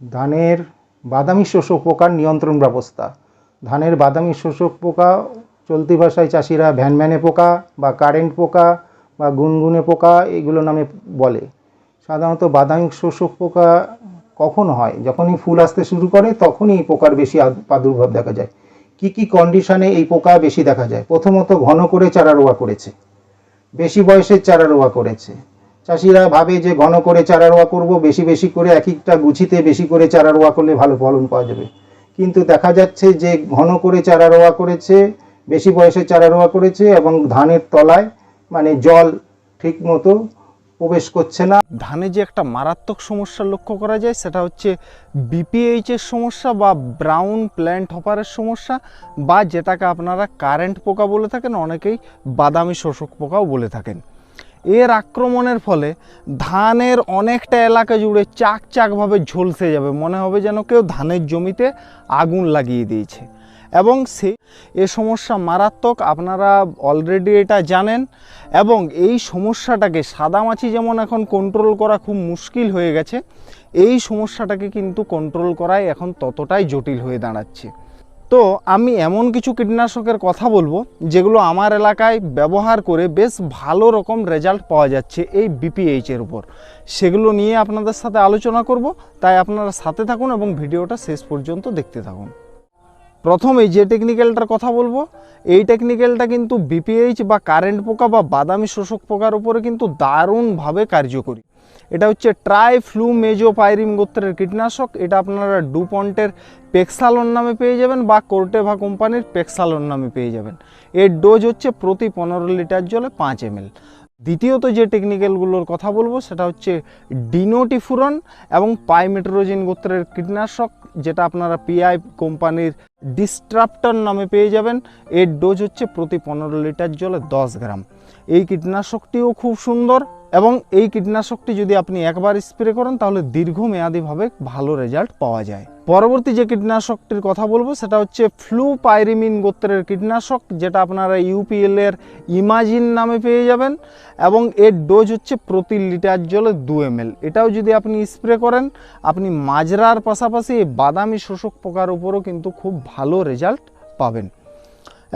ধানের বাদামি শোষক পোকার নিয়ন্ত্রণ ব্যবস্থা। ধানের বাদামি শোষক পোকা, চলতি ভাষায় চাষিরা ভ্যানভ্যানে পোকা বা কারেন্ট পোকা বা গুনগুনে পোকা এগুলো নামে বলে। সাধারণত বাদামি শোষক পোকা কখন হয়? যখনই ফুল আসতে শুরু করে, তখনই পোকার বেশি প্রাদুর্ভাব দেখা যায়। কি কি কন্ডিশনে এই পোকা বেশি দেখা যায়? প্রথমত ঘন করে চারা রোয়া করেছে। বেশি বয়সের চারা রোয়া করেছে। চাষিরা ভাবে যে ঘন করে চারা রোয়া করব, বেশি বেশি করে এক একটা গুছিতে বেশি করে চারা রোয়া করলে ভালো ফলন পাওয়া যাবে। কিন্তু দেখা যাচ্ছে যে ঘন করে চারা রোয়া করেছে, বেশি বয়সে চারা রোয়া করেছে এবং ধানের তলায় মানে জল ঠিক মতো প্রবেশ করছে না। ধানে যে একটা মারাত্মক সমস্যা লক্ষ্য করা যায়, সেটা হচ্ছে বিপিএইচ এর সমস্যা বা ব্রাউন প্ল্যান্ট হপারের সমস্যা বা যেটাকে আপনারা কারেন্ট পোকা বলে থাকেন, অনেকেই বাদামি শোষক পোকাও বলে থাকেন। এর আক্রমণের ফলে ধানের অনেকটা এলাকা জুড়ে চাক চাকভাবে ঝলসে যাবে। মনে হবে যেন কেউ ধানের জমিতে আগুন লাগিয়ে দিয়েছে। এবং সে এ সমস্যা মারাত্মক, আপনারা অলরেডি এটা জানেন। এবং এই সমস্যাটাকে সাদামাছি যেমন এখন কন্ট্রোল করা খুব মুশকিল হয়ে গেছে, এই সমস্যাটাকে কিন্তু কন্ট্রোল করাই এখন ততটাই জটিল হয়ে দাঁড়াচ্ছে। তো আমি এমন কিছু কীটনাশকের কথা বলব, যেগুলো আমার এলাকায় ব্যবহার করে বেশ ভালো রকম রেজাল্ট পাওয়া যাচ্ছে এই বিপিএইচ এর উপর। সেগুলো নিয়ে আপনাদের সাথে আলোচনা করব, তাই আপনারা সাথে থাকুন এবং ভিডিওটা শেষ পর্যন্ত দেখতে থাকুন। প্রথমেই যে টেকনিক্যালটার কথা বলব, এই টেকনিক্যালটা কিন্তু বিপিএইচ বা কারেন্ট পোকা বা বাদামি শোষক পোকার উপরে কিন্তু দারুণভাবে কার্যকরী। এটা হচ্ছে ট্রাই ফ্লু মেজো পাইরিম গোত্রের কীটনাশক। এটা আপনারা ডুপন্টের পেক্সালন নামে পেয়ে যাবেন বা কোর্টেভা কোম্পানির পেক্সালন নামে পেয়ে যাবেন। এর ডোজ হচ্ছে প্রতি পনেরো লিটার জলে পাঁচ এমএল। দ্বিতীয়ত যে টেকনিক্যালগুলোর কথা বলব, সেটা হচ্ছে ডিনোটিফুরন এবং পাইমেট্রোজিন গোত্রের কীটনাশক, যেটা আপনারা পিআই কোম্পানির ডিস্ট্রাপ্টর নামে পেয়ে যাবেন। এর ডোজ হচ্ছে প্রতি পনেরো লিটার জলে দশ গ্রাম। এই কীটনাশকটিও খুব সুন্দর। এবং এই কীটনাশকটি যদি আপনি একবার স্প্রে করেন, তাহলে দীর্ঘমেয়াদীভাবে ভালো রেজাল্ট পাওয়া যায়। পরবর্তী যে কীটনাশকটির কথা বলব, সেটা হচ্ছে ফ্লু পাইরিমিন গোত্রের কীটনাশক, যেটা আপনারা ইউপিএল এর ইমাজিন নামে পেয়ে যাবেন, এবং এর ডোজ হচ্ছে প্রতি লিটার জলে দু এম এটাও যদি আপনি স্প্রে করেন, আপনি মাজরার পাশাপাশি বাদামি শোষক পোকার উপরও কিন্তু খুব ভালো রেজাল্ট পাবেন।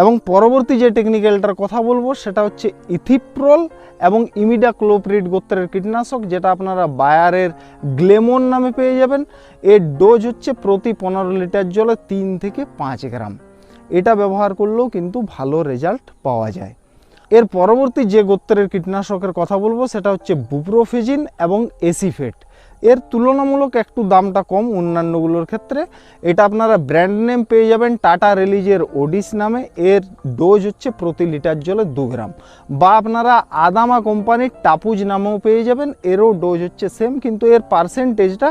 এবং পরবর্তী যে টেকনিক্যালটার কথা বলব, সেটা হচ্ছে ইথিপ্রোল এবং ইমিডাক্লোপ্রিড গোত্রের কীটনাশক, যেটা আপনারা বায়ারের গ্লেমন নামে পেয়ে যাবেন। এর ডোজ হচ্ছে প্রতি পনেরো লিটার জলে তিন থেকে পাঁচ গ্রাম। এটা ব্যবহার করলেও কিন্তু ভালো রেজাল্ট পাওয়া যায়। এর পরবর্তী যে গোত্রের কীটনাশকের কথা বলব, সেটা হচ্ছে বুপ্রোফেজিন এবং এসিফেট। এর তুলনামূলক একটু দামটা কম অন্যান্যগুলোর ক্ষেত্রে। এটা আপনারা ব্র্যান্ড নেম পেয়ে যাবেন টাটা রিলিজের ওডিস নামে। এর ডোজ হচ্ছে প্রতি লিটার জলে দু গ্রাম। বা আপনারা আদামা কোম্পানির টাপুজ নামেও পেয়ে যাবেন। এরও ডোজ হচ্ছে সেম কিন্তু এর পার্সেন্টেজটা